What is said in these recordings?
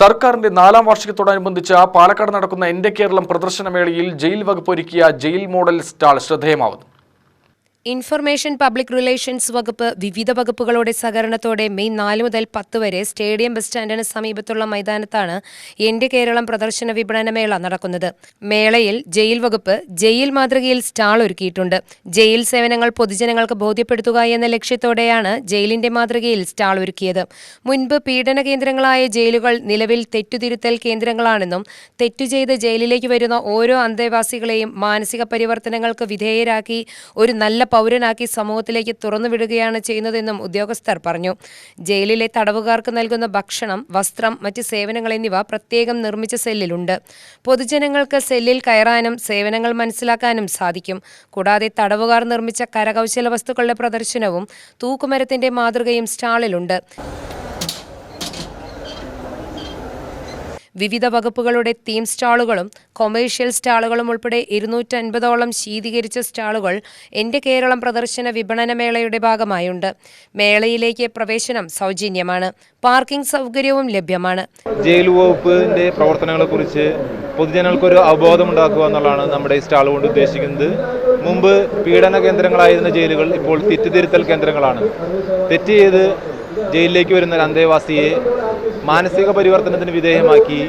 സർക്കാരിന്റെ നാലാം വാർഷികത്തോടനുബന്ധിച്ച് പാലക്കാട് നടക്കുന്ന എന്റെ കേരളം പ്രദർശനമേളയിൽ ജയിൽ വകുപ്പ് ഒരുക്കിയ ജയിൽ മോഡൽ സ്റ്റാൾ ശ്രദ്ധേയമാവുന്നു. ഇൻഫർമേഷൻ പബ്ലിക് റിലേഷൻസ് വകുപ്പ് വിവിധ വകുപ്പുകളുടെ സഹകരണത്തോടെ മെയ് നാല് മുതൽ പത്ത് വരെ സ്റ്റേഡിയം ബസ് സ്റ്റാൻഡിന് സമീപത്തുള്ള മൈതാനത്താണ് എന്റെ കേരളം പ്രദർശന വിപണന മേള നടക്കുന്നത്. മേളയിൽ ജയിൽ വകുപ്പ് ജയിൽ മാതൃകയിൽ സ്റ്റാൾ ഒരുക്കിയിട്ടുണ്ട്. ജയിൽ സേവനങ്ങൾ പൊതുജനങ്ങൾക്ക് ബോധ്യപ്പെടുത്തുക എന്ന ലക്ഷ്യത്തോടെയാണ് ജയിലിന്റെ മാതൃകയിൽ സ്റ്റാൾ ഒരുക്കിയത്. മുൻപ് പീഡന കേന്ദ്രങ്ങളായ ജയിലുകൾ നിലവിൽ തെറ്റുതിരുത്തൽ കേന്ദ്രങ്ങളാണെന്നും തെറ്റു ചെയ്ത് ജയിലിലേക്ക് വരുന്ന ഓരോ അന്തേവാസികളെയും മാനസിക പരിവർത്തനങ്ങൾക്ക് വിധേയരാക്കി ഒരു നല്ല പൗരനാക്കി സമൂഹത്തിലേക്ക് തുറന്നുവിടുകയാണ് ചെയ്യുന്നതെന്നും ഉദ്യോഗസ്ഥർ പറഞ്ഞു. ജയിലിലെ തടവുകാർക്ക് നൽകുന്ന ഭക്ഷണം വസ്ത്രം മറ്റ് സേവനങ്ങൾ എന്നിവ പ്രത്യേകം നിർമ്മിച്ച സെല്ലിലുണ്ട്. പൊതുജനങ്ങൾക്ക് സെല്ലിൽ കയറാനും സേവനങ്ങൾ മനസ്സിലാക്കാനും സാധിക്കും. കൂടാതെ തടവുകാർ നിർമ്മിച്ച കരകൗശല വസ്തുക്കളുടെ പ്രദർശനവും തൂക്കുമരത്തിന്റെ മാതൃകയും സ്റ്റാളിലുണ്ട്. വിവിധ വകുപ്പുകളുടെ തീം സ്റ്റാളുകളും കൊമേഴ്ഷ്യൽ സ്റ്റാളുകളും ഉൾപ്പെടെ ഇരുന്നൂറ്റൻപതോളം ശീതീകരിച്ച സ്റ്റാളുകൾ എന്റെ കേരളം പ്രദർശന വിപണന മേളയുടെ ഭാഗമായുണ്ട്. മേളയിലേക്ക് പ്രവേശനം സൗജന്യമാണ്. പാർക്കിംഗ് സൗകര്യവും ലഭ്യമാണ്. ജയിൽ വകുപ്പിന്റെ പ്രവർത്തനങ്ങളെ കുറിച്ച് പൊതുജനങ്ങൾക്കൊരു അവബോധം ഉണ്ടാക്കുക എന്നുള്ളതാണ് നമ്മുടെ ഈ സ്റ്റാൾ കൊണ്ട് ഉദ്ദേശിക്കുന്നത്. മുമ്പ് പീഡന കേന്ദ്രങ്ങളായിരുന്ന ജയിലുകൾ ഇപ്പോൾ തെറ്റുതിരുത്തൽ കേന്ദ്രങ്ങളാണ്. തെറ്റ് ചെയ്ത് ജയിലിലേക്ക് വരുന്ന ഒരു അന്തേവാസിയെ മാനസിക പരിവർത്തനത്തിന് വിധേയമാക്കി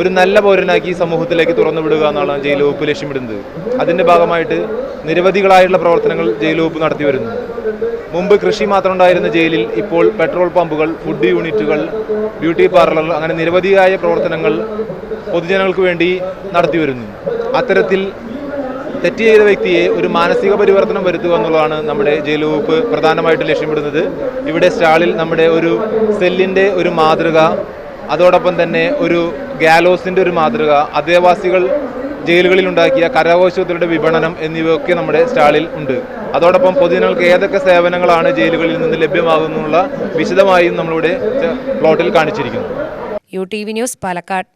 ഒരു നല്ല പൗരനാക്കി സമൂഹത്തിലേക്ക് തുറന്നു വിടുക എന്നുള്ളതാണ് ജയിൽ വകുപ്പ് ലക്ഷ്യമിടുന്നത്. അതിന്റെ ഭാഗമായിട്ട് നിരവധികളായിട്ടുള്ള പ്രവർത്തനങ്ങൾ ജയിൽ വകുപ്പ് നടത്തി വരുന്നു. മുമ്പ് കൃഷി മാത്രം ഉണ്ടായിരുന്ന ജയിലിൽ ഇപ്പോൾ പെട്രോൾ പമ്പുകൾ ഫുഡ് യൂണിറ്റുകൾ ബ്യൂട്ടി പാർലർ അങ്ങനെ നിരവധിയായ പ്രവർത്തനങ്ങൾ പൊതുജനങ്ങൾക്ക് വേണ്ടി നടത്തി വരുന്നു. അത്തരത്തിൽ തെറ്റ് ചെയ്ത വ്യക്തിയെ ഒരു മാനസിക പരിവർത്തനം വരുത്തുക എന്നുള്ളതാണ് നമ്മുടെ ജയിൽ വകുപ്പ് പ്രധാനമായിട്ട് ലക്ഷ്യമിടുന്നത്. ഇവിടെ സ്റ്റാളിൽ നമ്മുടെ ഒരു സെല്ലിന്റെ ഒരു മാതൃക അതോടൊപ്പം തന്നെ ഒരു ഗാലോസിന്റെ ഒരു മാതൃക അന്തേവാസികൾ ജയിലുകളിൽ ഉണ്ടാക്കിയ കരകൗശലത്തിന്റെ വിപണനം എന്നിവയൊക്കെ നമ്മുടെ സ്റ്റാളിൽ ഉണ്ട്. അതോടൊപ്പം പൊതുജനങ്ങൾക്ക് ഏതൊക്കെ സേവനങ്ങളാണ് ജയിലുകളിൽ നിന്ന് ലഭ്യമാകുന്നുള്ള വിശദമായും നമ്മളിവിടെ പ്ലോട്ടിൽ കാണിച്ചിരിക്കുന്നു. U T V news Palakkad.